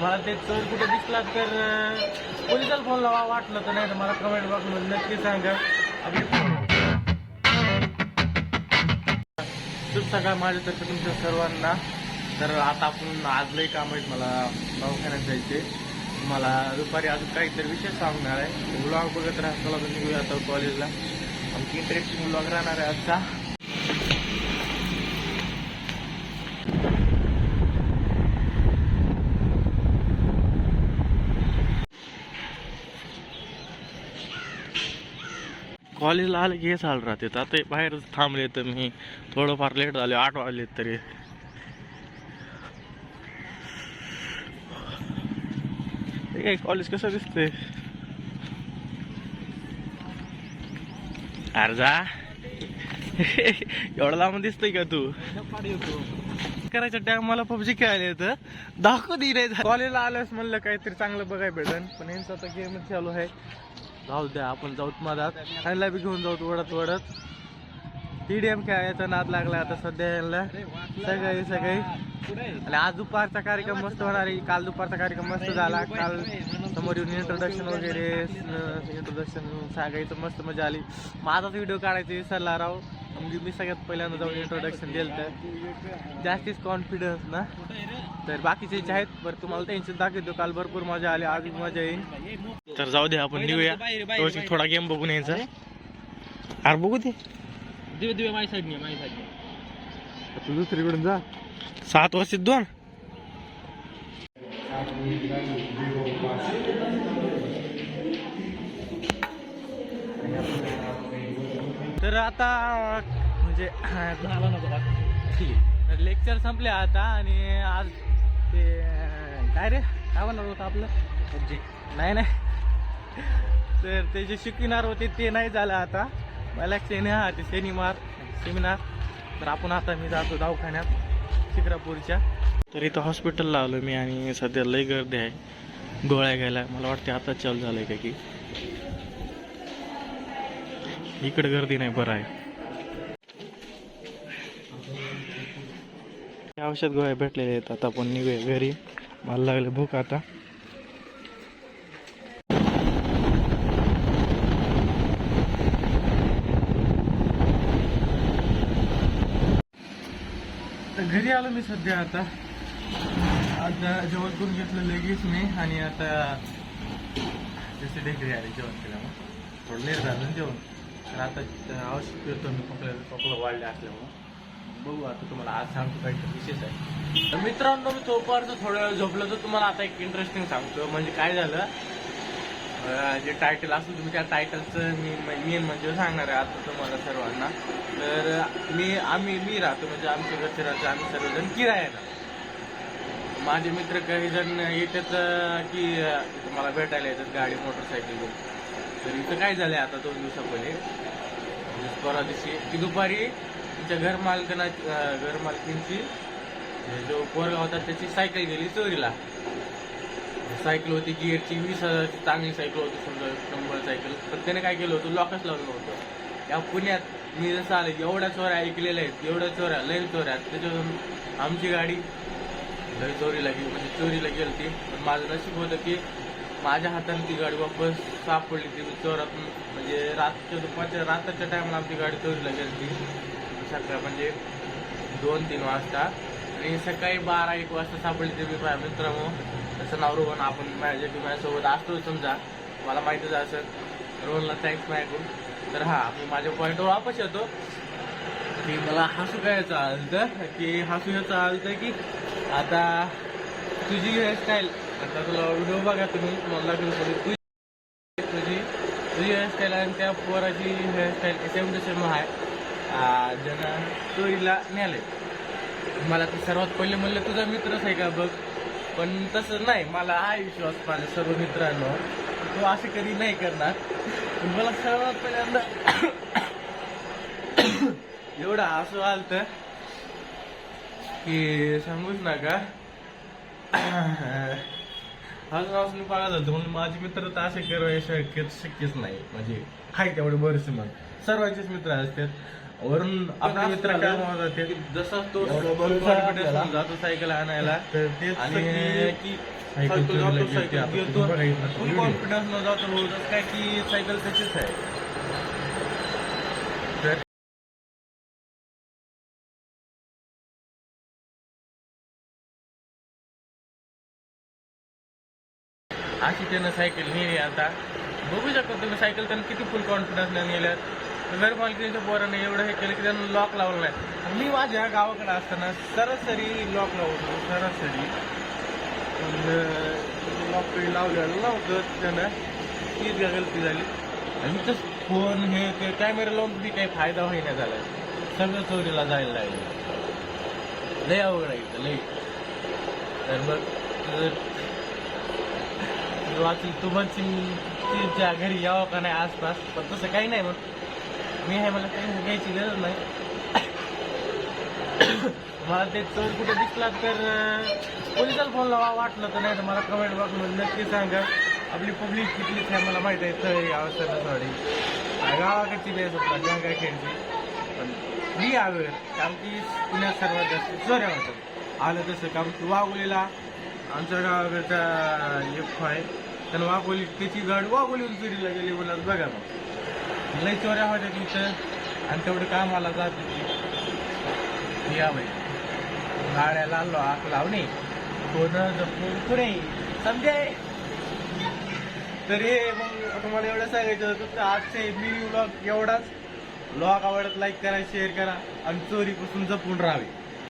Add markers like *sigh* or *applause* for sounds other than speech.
मला ते चोर कुठे दिसला तर पोलिसाला फोन लावा वाटलं तर नाही तर मला कमेंट बॉक्समध्ये नक्की सांगा. आपली शुभ सकाळ माझ्यातर्फे तुमच्या सर्वांना. तर आता आपण आज लई काम आहेत मला दवाखान्यात जायचे. मला दुपारी अजून काहीतरी विशेष सांगणार आहे. ब्लॉग बघत राहा चला तर निघूया आता कॉलेजला आमची इंटरेस्टिंग ब्लॉग राहणार आहे आजचा. कॉलेजला आलं की हे चालू राहते. आता बाहेरच थांबले तर मी थोडंफार लेट झाले आठ वाजले तरी. काय कॉलेज कसं दिसतंय? अरे जा *laughs* एवढा लांब दिसतोय का तू? करायच्या टाइम मला पबजी खेळायला येतं. दाखव दे कॉलेजला आल्यास म्हणलं काहीतरी चांगलं बघाय भेटन. पण यांचं आता गेम चालू आहे. राहू द्या आपण जाऊ मधात ह्यांना बी घेऊन जाऊ वडत वडत टीडीएम खेळायचा नाद लागला आता सध्या यांना. सगळे सगळे. आणि आज दुपारचा कार्यक्रम मस्त होणार आहे. काल दुपारचा कार्यक्रम मस्त झाला. काल समोर येऊन इंट्रोडक्शन वगैरे इंट्रोडक्शन सांगायचं मस्त मजा आली. माझाच व्हिडिओ काढायचा विसरला राव. म्हणजे मी सगळ्यात पहिल्यांदा जाऊन इंट्रोडक्शन दिलं तर जास्तीच कॉन्फिडन्स ना. तर बाकीचे जे आहेत बरं तुम्हाला त्यांचे दाखवतो. काल भरपूर मजा आली. आज मजा येईल तर जाऊ दे आपण निघूया. व्यवस्थित थोडा गेम बघून यायचा. अरे? बघू दे. दिवे दिवे माझ्या साईडने माझ्या साईडने तू दुसरीकडून जा. सात वर्षात दोन. तर आता म्हणजे झाला नको बा. ठीक आहे. लेक्चर संपले आता आणि आज ते काय रे? काय म्हणणार होतं आपलं? पबजी. नाही नाही. तर ते जे शिकविणार होते ते नाही झालं आता. मला सेने ते सेनिमार सेमिनार तर आपण आता मी जातो दवाखान्यात शिक्रापूरच्या तर इथं हॉस्पिटलला आलो मी आणि सध्या लय गर्दी आहे. गोळ्या घ्यायला मला वाटते आता चालू झालं का की. इकडे गर्दी नाही बरं आहे. औषध गोळ्या भेटलेल्या आहेत. आता आपण निघूया घरी. मला लागले भूक आता. घरी आलो मी सध्या आता. आता जेवण करून घेतलं लगेच मी आणि आता जसे घरी आले जेवण केल्यामुळं. थोडं लेट झालं जेवण. तर आता आवश्यक करतो मी खोकला खोकला वाढले असल्यामुळं. बघू आता तुम्हाला आज सांगतो काहीतरी विशेष आहे. तर मित्रांनो मी तोपर्यंत थोड्या वेळ झोपलं तर तुम्हाला आता एक इंटरेस्टिंग सांगतो. म्हणजे काय झालं? जे टायटल असेल तुम्ही त्या टायटलचं मी मेन म्हणजे सांगणार आहे आता तुम्हाला सर्वांना. तर मी आम्ही मी राहतो म्हणजे आमच्या घरचे राहतो आम्ही सर्वजण किरायाला. माझे मित्र काही जण येतात की मला भेटायला येतात गाडी मोटरसायकल तर इथं काय झालंय आता दोन दिवसापहिले म्हणजे परवा दिवशी की दुपारी तिच्या घर मालकांना घर मालकींची म्हणजे जो पोरगा होता त्याची सायकल गेली चोरीला. म्हणजे सायकल होती गिअरची वीस हजारची चांगली सायकल होती समजा शंभर सायकल. तर त्याने काय केलं होतं लॉकच लावलं होतं या पुण्यात मी जसं आलं एवढ्या चोऱ्या ऐकलेल्या आहेत एवढ्या चोऱ्या लय चोऱ्या त्याच्यातून आमची गाडी लय चोरीला गेली म्हणजे चोरीला गेली ती पण माझं नशीब होतं की माझ्या हाताने ती गाडी वापस सापडली ती चोरातून म्हणजे रातच्या दुपारच्या रात्रीच्या टायमाला आमची गाडी चोरीला गेली ती सकाळ म्हणजे दोन तीन वाजता. आणि सकाळी बारा एक वाजता सापडली ती मी माझ्या मित्रांनो. त्याचं नाव रोहन आपण माझ्या माझ्यासोबत असतो समजा. मला माहितीच असं रोहनला थँक्स माझ्याकडून. तर हा मी माझ्या पॉईंटवर वापस येतो. की मला हसू काय आलं तर की हसू याचं आलं की आता तुझी हेअरस्टाईल आता तुला व्हिडिओ बघा तुम्ही मला तुझी तुझी तुझी हेअरस्टाईल आणि त्या पोराची हेअरस्टाईल सेम टू सेम आहे. आ, ज्यानं चोरीला मला तर सर्वात पहिले म्हणलं तुझा मित्रच आहे का बघ? पण तसं नाही मला हा विश्वास माझ्या सर्व मित्रांनो तो असे कधी नाही करणार. मला सर्वात पहिल्यांदा एवढं हसू आलत की सांगूच नका. हसून हसून पागल झालं म्हणून माझे मित्र तर असे करावे शक्य शक्यच नाही. म्हणजे हाय तेवढे बरेचसे मग. सर्वांचेच मित्र असतात. वरून आपले मित्र जाते जसा तो जातो सायकल आणायला तर तेच आणि की सायकल जातो. सायकल घेतो फुल जातो काय की सायकल तशीच आहे. अशी त्यानं सायकल नेली आता. बघू शकता तुम्ही सायकल त्यानं किती फुल कॉन्फिडन्सने नेल्यात. घर मालकीच्या पोराने एवढं हे केलं की त्यानं लॉक लावलं नाही. मी माझ्या गावाकडे असताना सरासरी लॉक लावत सरासरी. पण लॉक लावलेलं नव्हतं त्यानं. तीच गलती झाली. आणि इथंच फोन हे ते कॅमेरा लावून बी काही फायदा होईना झाला. सगळं चोरीला जायला लागलं. लय अवघड आहे इथं लय. तर मग वाचून तू म्हणशील घरी यावं का नाही आसपास? पण तसं काही नाही मग. मी आहे मला काही घ्यायची गरज नाही. मला ते चोर कुठे दिसला तर पोलिसाला फोन लावा वाटलं तर नाही तर मला कमेंट बॉक्समध्ये नक्की सांगा. आपली पब्लिक कितलीच आहे मला माहीत आहे तर अवस्था सॉरी गावाकडची बेस होता गंगा खेळची पण मी आलो कारण की पुण्यात सर्वात जास्त चोऱ्या होतात. आलं तसं कारण की वाघोलीला आमच्या गावाकडचा एक आहे. तर वाघोली त्याची गाडी वाघोलीहून चोरीला गेली बोलत बघा मग. लई चोऱ्या होत्या तिथं. आणि तेवढं कामाला जात होती. या बाई गाड्याला आलो लावणे. कोण जपून पुणे समजे तर हे मग तुम्हाला एवढं सांगायचं होतं तर आजचे मिनी ब्लॉग एवढाच. ब्लॉग आवडत लाईक करा शेअर करा आणि चोरीपासून जपून राहावे.